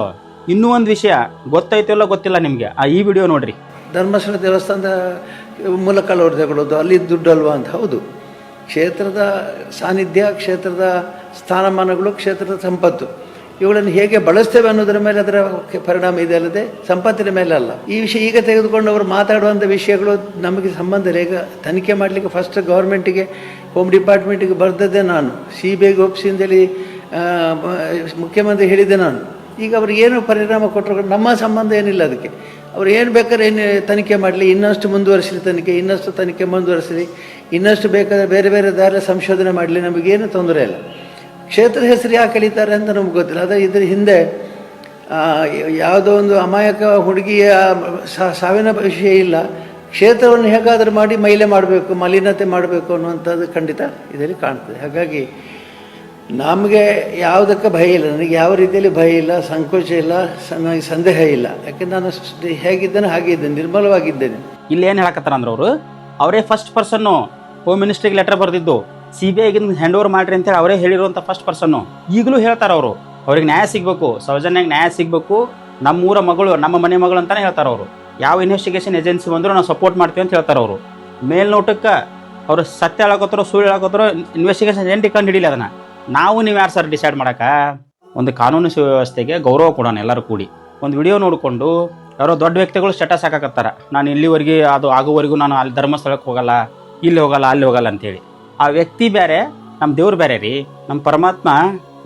ಇನ್ನೂ ಒಂದು ವಿಷಯ ಗೊತ್ತಾಯ್ತಲ್ಲ ಗೊತ್ತಿಲ್ಲ ನಿಮಗೆ. ಆ ಈ ವಿಡಿಯೋ ನೋಡ್ರಿ. ಧರ್ಮಸ್ಥಳ ದೇವಸ್ಥಾನದ ಮೂಲಕ ತಗೊಳ್ಳೋದು ಅಲ್ಲಿ ದುಡ್ಡಲ್ವಾ ಅಂತ? ಹೌದು. ಕ್ಷೇತ್ರದ ಸಾನ್ನಿಧ್ಯ, ಕ್ಷೇತ್ರದ ಸ್ಥಾನಮಾನಗಳು, ಕ್ಷೇತ್ರದ ಸಂಪತ್ತು. ಇವುಗಳನ್ನು ಹೇಗೆ ಬಳಸ್ತೇವೆ ಅನ್ನೋದರ ಮೇಲೆ ಅದರ ಪರಿಣಾಮ ಇದೆ ಅಲ್ಲದೆ ಸಂಪತ್ತಿನ ಮೇಲೆ ಅಲ್ಲ. ಈ ವಿಷಯ ಈಗ ತೆಗೆದುಕೊಂಡು ಅವರು ಮಾತಾಡುವಂಥ ವಿಷಯಗಳು ನಮಗೆ ಸಂಬಂಧ ಇಲ್ಲ. ಈಗ ತನಿಖೆ ಮಾಡಲಿಕ್ಕೆ ಫಸ್ಟ್ ಗೌರ್ಮೆಂಟಿಗೆ ಹೋಮ್ ಡಿಪಾರ್ಟ್ಮೆಂಟಿಗೆ ಬರೆದದ್ದೇ ನಾನು. ಸಿ ಬಿ ಐಗೆ ಅಂತೇಳಿ ಮುಖ್ಯಮಂತ್ರಿ ಹೇಳಿದ್ದೆ ನಾನು. ಈಗ ಅವರು ಏನು ಪರಿಣಾಮ ಕೊಟ್ಟರು ನಮ್ಮ ಸಂಬಂಧ ಏನಿಲ್ಲ ಅದಕ್ಕೆ. ಅವ್ರು ಏನು ಬೇಕಾದ್ರೆ ಏನು ತನಿಖೆ ಮಾಡಲಿ. ಇನ್ನಷ್ಟು ಮುಂದುವರಿಸಲಿ ತನಿಖೆ, ಇನ್ನಷ್ಟು ತನಿಖೆ ಮುಂದುವರಿಸಲಿ. ಇನ್ನಷ್ಟು ಬೇಕಾದರೆ ಬೇರೆ ಬೇರೆ ದಾರಿ ಸಂಶೋಧನೆ ಮಾಡಲಿ, ನಮಗೇನು ತೊಂದರೆ ಇಲ್ಲ. ಕ್ಷೇತ್ರದ ಹೆಸರು ಯಾಕೆ ಕಲಿತಾರೆ ಅಂತ ನಮ್ಗೆ ಗೊತ್ತಿಲ್ಲ. ಆದರೆ ಇದ್ರ ಹಿಂದೆ ಯಾವುದೋ ಒಂದು ಅಮಾಯಕ ಹುಡುಗಿಯ ಸಾವಿನ ವಿಷಯ ಇಲ್ಲ. ಕ್ಷೇತ್ರವನ್ನು ಹೇಗಾದರೂ ಮಾಡಿ ಮೈಲೆ ಮಾಡಬೇಕು, ಮಲಿನತೆ ಮಾಡಬೇಕು ಅನ್ನುವಂಥದ್ದು ಖಂಡಿತ ಇದರಲ್ಲಿ ಕಾಣ್ತದೆ. ಹಾಗಾಗಿ ನಮಗೆ ಯಾವುದಕ್ಕೆ ಭಯ ಇಲ್ಲ. ನನಗೆ ಯಾವ ರೀತಿಯಲ್ಲಿ ಭಯ ಇಲ್ಲ, ಸಂಕೋಚ ಇಲ್ಲ ನನಗೆ ಸಂದೇಹ ಇಲ್ಲ. ಯಾಕೆಂದ್ರೆ ನಾನು ಹೇಗಿದ್ದೇನೆ ಹಾಗೆ ಇದ್ದೇನೆ, ನಿರ್ಮಲವಾಗಿದ್ದೇನೆ. ಇಲ್ಲಿ ಏನು ಹೇಳಕತ್ತಾರ ಅಂದ್ರೆ ಅವರು ಅವರೇ ಫಸ್ಟ್ ಪರ್ಸನ್ನು ಹೋಮ್ ಮಿನಿಸ್ಟ್ರಿಗೆ ಲೆಟರ್ ಬರೆದಿದ್ದು. ಸಿ ಬಿ ಐಗಿಂದ ಹ್ಯಾಂಡ್ ಓವರ್ ಮಾಡ್ರಿ ಅಂತೇಳಿ ಅವರೇ ಹೇಳಿರುವಂಥ ಫಸ್ಟ್ ಪರ್ಸನ್ನು ಈಗಲೂ ಹೇಳ್ತಾರೆ ಅವರು. ಅವ್ರಿಗೆ ನ್ಯಾಯ ಸಿಗಬೇಕು, ಸೌಜನ್ಯಾಗ ನ್ಯಾಯ ಸಿಗಬೇಕು. ನಮ್ಮೂರ ಮಗಳು, ನಮ್ಮ ಮನೆ ಮಗಳು ಅಂತಲೇ ಹೇಳ್ತಾರೆ ಅವರು. ಯಾವ ಇನ್ವೆಸ್ಟಿಗೇಷನ್ ಏಜೆನ್ಸಿ ಬಂದರೂ ನಾವು ಸಪೋರ್ಟ್ ಮಾಡ್ತೀವಿ ಅಂತ ಹೇಳ್ತಾರೆ ಅವರು. ಮೇಲ್ನೋಟಕ್ಕೆ ಅವರು ಸತ್ಯ ಹೇಳಕತ್ತರೋ, ಸುಳ್ಳು ಹೇಳಕತ್ತರೋ ಇನ್ವೆಸ್ಟಿಗೇಷನ್ ಏನು ಕಂಡು ಹಿಡಿಲಿ ಅದನ್ನು? ನಾವು ನೀವು ಯಾರು ಸರ್ ಡಿಸೈಡ್ ಮಾಡಕ ಒಂದು ಕಾನೂನು ಸುವ್ಯವಸ್ಥೆಗೆ ಗೌರವ ಕೊಡೋಣ ಎಲ್ಲರೂ ಕೂಡಿ. ಒಂದು ವಿಡಿಯೋ ನೋಡಿಕೊಂಡು ಯಾರೋ ದೊಡ್ಡ ವ್ಯಕ್ತಿಗಳು ಸ್ಟೇಟಸ್ ಹಾಕಕತ್ತಾರ. ನಾನು ಇಲ್ಲಿವರೆಗೆ ಅದು ಆಗೋವರೆಗೂ ನಾನು ಅಲ್ಲಿ ಧರ್ಮಸ್ಥಳಕ್ಕೆ ಹೋಗಲ್ಲ. ಇಲ್ಲಿ ಹೋಗಲ್ಲ, ಅಲ್ಲಿ ಹೋಗಲ್ಲ ಅಂತೇಳಿ. ಆ ವ್ಯಕ್ತಿ ಬೇರೆ ನಮ್ಮ ದೇವ್ರು ಬೇರೆ ರೀ. ನಮ್ಮ ಪರಮಾತ್ಮ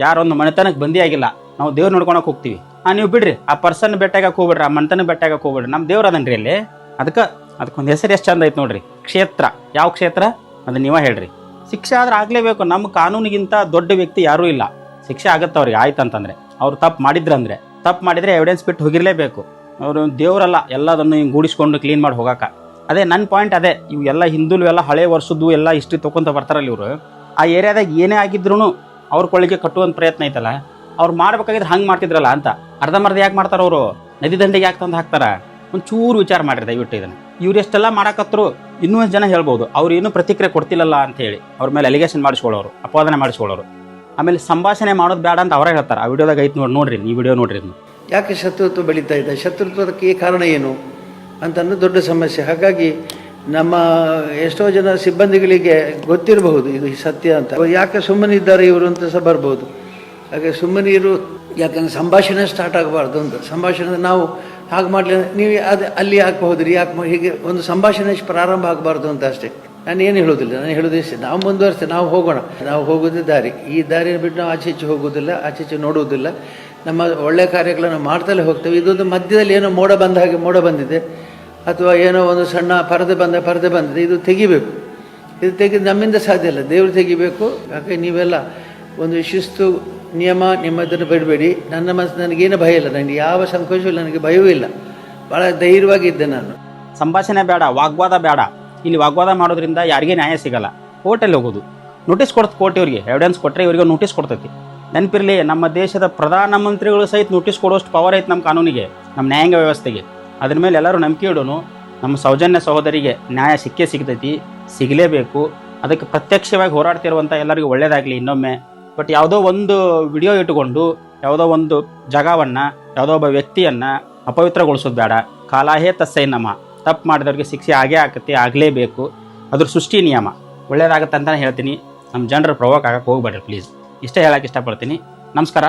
ಯಾರೊಂದು ಮನೆತನಕ್ಕೆ ಬಂದಿ ಆಗಿಲ್ಲ. ನಾವು ದೇವ್ರು ನೋಡ್ಕೊಳಕ್ಕೆ ಹೋಗ್ತೀವಿ. ಆ, ನೀವು ಬಿಡ್ರಿ, ಆ ಪರ್ಸನ್ ಬೆಟ್ಟಾಗಕ್ಕೆ ಹೋಗ್ಬಿಡ್ರಿ, ಆ ಮನೆತನ ಬೆಟ್ಟಾಗಕ್ಕೆ ಹೋಗ್ಬಿಡ್ರಿ. ನಮ್ಮ ದೇವ್ರು ಅದನ್ರಿ ಅಲ್ಲಿ. ಅದಕ್ಕೆ ಅದಕ್ಕೊಂದು ಹೆಸರು ಎಷ್ಟು ಚಂದ ಐತೆ ನೋಡ್ರಿ. ಕ್ಷೇತ್ರ. ಯಾವ ಕ್ಷೇತ್ರ? ಅದು ನೀವ ಹೇಳ್ರಿ. ಶಿಕ್ಷೆ ಆದ್ರೆ ಆಗ್ಲೇಬೇಕು. ನಮ್ಮ ಕಾನೂನಿಗಿಂತ ದೊಡ್ಡ ವ್ಯಕ್ತಿ ಯಾರೂ ಇಲ್ಲ. ಶಿಕ್ಷೆ ಆಗುತ್ತೆ ಅವ್ರಿಗೆ, ಆಯ್ತು ಅಂತಂದ್ರೆ. ಅವ್ರು ತಪ್ಪು ಮಾಡಿದ್ರಂದ್ರೆ. ತಪ್ಪು ಮಾಡಿದ್ರೆ ಎವಿಡೆನ್ಸ್ ಬಿಟ್ಟು ಹೋಗಿರ್ಲೇಬೇಕು. ಅವರು ದೇವರಲ್ಲ, ಎಲ್ಲದನ್ನು ಹಿಂಗೆ ಗೂಡಿಸ್ಕೊಂಡು ಕ್ಲೀನ್ ಮಾಡಿ ಹೋಗಾಕ. ಅದೇ ನನ್ನ ಪಾಯಿಂಟ್ ಅದೇ, ಇವು ಎಲ್ಲ ಹಿಂದೂಲು ಎಲ್ಲ ಹಳೆ ವರ್ಷದ್ದು ಎಲ್ಲ ಇಷ್ಟು ತೊಗೊಂತ ಬರ್ತಾರಲ್ಲ ಇವರು. ಆ ಏರಿಯಾದಾಗ ಏನೇ ಆಗಿದ್ರು ಅವ್ರ ಕೊಳ್ಳಿಗೆ ಕಟ್ಟುವಂಥ ಪ್ರಯತ್ನ ಐತಲ್ಲ, ಅವ್ರು ಮಾಡ್ಬೇಕಾಗಿದ್ರೆ ಹಂಗೆ ಮಾಡ್ತಿದ್ರಲ್ಲ ಅಂತ ಅರ್ಧಂಬರ್ಧ ಯಾಕೆ ಮಾಡ್ತಾರೆ ಅವರು? ನದಿ ದಂಡೆಗೆ ಯಾಕೆ ತಂದು ಹಾಕ್ತಾರೆ? ಒಂಚೂರು ವಿಚಾರ ಮಾಡಿರಿ, ದಯವಿಟ್ಟು ಇದನ್ನು. ಇವ್ರು ಎಷ್ಟೆಲ್ಲ ಮಾಡಕತ್ರು ಇನ್ನೂ ಜನ ಹೇಳ್ಬೋದು, ಅವ್ರು ಏನೂ ಪ್ರತಿಕ್ರಿಯೆ ಕೊಡ್ತಿಲ್ಲಲ್ಲ ಅಂತ ಹೇಳಿ, ಅವ್ರ ಮೇಲೆ ಅಲಿಗೇಷನ್ ಮಾಡಿಸ್ಕೊಳ್ಳೋರು, ಅಪವಾದನೆ ಮಾಡಿಸ್ಕೊಳ್ಳೋರು. ಆಮೇಲೆ ಸಂಭಾಷಣೆ ಮಾಡೋದು ಬೇಡ ಅಂತ ಅವರೇ ಹೇಳ್ತಾರೆ. ಆ ವಿಡಿಯೋದಾಗ ಐತೆ ನೋಡಿ, ನೋಡ್ರಿ, ಈ ವಿಡಿಯೋ ನೋಡ್ರಿ ಯಾಕೆ ಶತ್ರುತ್ವ ಬೆಳೀತಾ ಇದೆ? ಶತ್ರುತ್ವಕ್ಕೆ ಕಾರಣ ಏನು? ಅಂತ ದೊಡ್ಡ ಸಮಸ್ಯೆ. ಹಾಗಾಗಿ ನಮ್ಮ ಎಷ್ಟೋ ಜನ ಸಿಬ್ಬಂದಿಗಳಿಗೆ ಗೊತ್ತಿರಬಹುದು ಇದು ಸತ್ಯ ಅಂತ. ಯಾಕೆ ಸುಮ್ಮನಿದ್ದಾರೆ ಇವರು ಅಂತ ಸಹ ಬರ್ಬೋದು. ಹಾಗೆ ಸುಮ್ಮನಿರು ಯಾಕಂದ್ರೆ ಸಂಭಾಷಣೆ ಸ್ಟಾರ್ಟ್ ಆಗಬಾರ್ದು ಅಂತ. ಸಂಭಾಷಣೆ ನಾವು ಹಾಗೆ ಮಾಡಲಿ, ನೀವು ಅದು ಅಲ್ಲಿ ಯಾಕೆ ಹೋದ್ರಿ, ಯಾಕೆ ಹೀಗೆ ಒಂದು ಸಂಭಾಷಣೆ ಪ್ರಾರಂಭ ಆಗಬಾರ್ದು ಅಂತ ಅಷ್ಟೇ. ನಾನು ಏನು ಹೇಳೋದಿಲ್ಲ ನಾನು ಹೇಳೋದು ಇಷ್ಟೇ. ನಾವು ಮುಂದುವರಿಸ್ತೇವೆ ನಾವು ಹೋಗೋಣ. ನಾವು ಹೋಗೋದೇ ದಾರಿ. ಈ ದಾರಿನ ಬಿಟ್ಟು ನಾವು ಆಚೆ ಈಚೆ ಹೋಗೋದಿಲ್ಲ ಆಚೆ ಈಚೆ ನೋಡುವುದಿಲ್ಲ. ನಮ್ಮ ಒಳ್ಳೆಯ ಕಾರ್ಯಗಳನ್ನು ಮಾಡ್ತಲೇ ಹೋಗ್ತೇವೆ. ಇದೊಂದು ಮಧ್ಯದಲ್ಲಿ ಏನೋ ಮೋಡ ಬಂದ ಹಾಗೆ ಮೋಡ ಬಂದಿದೆ. ಅಥವಾ ಏನೋ ಒಂದು ಸಣ್ಣ ಪರದೆ ಬಂದ ಪರದೆ ಬಂದಿದೆ ಇದು ತೆಗಿಬೇಕು. ಇದು ತೆಗೆದು ನಮ್ಮಿಂದ ಸಾಧ್ಯ ಇಲ್ಲ. ದೇವರು ತೆಗಿಬೇಕು. ಯಾಕೆ, ನೀವೆಲ್ಲ ಒಂದು ಶಿಸ್ತು, ನಿಯಮ ನಿಮ್ಮದನ್ನು ಬಿಡಬೇಡಿ. ನನ್ನ ಮನಸ್ಸು ನನಗೇನು ಭಯ ಇಲ್ಲ. ನನಗೆ ಯಾವ ಸಂಕೋಚವೂ ನನಗೆ ಭಯವೂ ಇಲ್ಲ. ಭಾಳ ಧೈರ್ಯವಾಗಿದ್ದೆ ನಾನು. ಸಂಭಾಷಣೆ ಬೇಡ, ವಾಗ್ವಾದ ಬೇಡ. ಇಲ್ಲಿ ವಾಗ್ವಾದ ಮಾಡೋದ್ರಿಂದ ಯಾರಿಗೆ ನ್ಯಾಯ ಸಿಗಲ್ಲ. ಕೋರ್ಟಲ್ಲಿ ಹೋಗೋದು. ನೋಟಿಸ್ ಕೊಡ್ತು ಕೋರ್ಟ್ ಇವರಿಗೆ ಎವಿಡೆನ್ಸ್ ಕೊಟ್ಟರೆ ಇವರಿಗೆ ನೋಟಿಸ್ ಕೊಡ್ತೈತಿ. ನೆನಪಿರಲಿ, ನಮ್ಮ ದೇಶದ ಪ್ರಧಾನಮಂತ್ರಿಗಳು ಸಹಿತ ನೋಟಿಸ್ ಕೊಡೋಷ್ಟು ಪವರ್ ಐತೆ ನಮ್ಮ ಕಾನೂನಿಗೆ ನಮ್ಮ ನ್ಯಾಯಾಂಗ ವ್ಯವಸ್ಥೆಗೆ. ಅದ್ರ ಮೇಲೆ ಎಲ್ಲರೂ ನಂಬಿಕೆ ಇಡೋನು. ನಮ್ಮ ಸೌಜನ್ಯ ಸಹೋದರಿಗೆ ನ್ಯಾಯ ಸಿಕ್ಕೇ ಸಿಗ್ತೈತಿ, ಸಿಗಲೇಬೇಕು. ಅದಕ್ಕೆ ಪ್ರತ್ಯಕ್ಷವಾಗಿ ಹೋರಾಡ್ತಿರುವಂಥ ಎಲ್ಲರಿಗೂ ಒಳ್ಳೆಯದಾಗಲಿ ಇನ್ನೊಮ್ಮೆ. ಬಟ್ ಯಾವುದೋ ಒಂದು ವಿಡಿಯೋ ಇಟ್ಟುಕೊಂಡು, ಯಾವುದೋ ಒಂದು ಜಾಗವನ್ನು, ಯಾವುದೋ ಒಬ್ಬ ವ್ಯಕ್ತಿಯನ್ನು ಅಪವಿತ್ರಗೊಳಿಸೋದು ಬೇಡ. ಕಾಲಾಹೇ ತಸ್ಸೈ ನಮ. ತಪ್ಪು ಮಾಡಿದವ್ರಿಗೆ ಶಿಕ್ಷೆ ಆಗೇ ಆಗುತ್ತೆ ಆಗಲೇಬೇಕು. ಅದ್ರ ಸೃಷ್ಟಿ ನಿಯಮ. ಒಳ್ಳೇದಾಗತ್ತೆ ಅಂತಲೇ ಹೇಳ್ತೀನಿ. ನಮ್ಮ ಜನರು ಪ್ರವೋಕ್ ಆಗಕ್ಕೆ ಹೋಗ್ಬೇಡ್ರಿ ಪ್ಲೀಸ್ ಇಷ್ಟೇ ಹೇಳಕ್ಕೆ ಇಷ್ಟಪಡ್ತೀನಿ. ನಮಸ್ಕಾರ.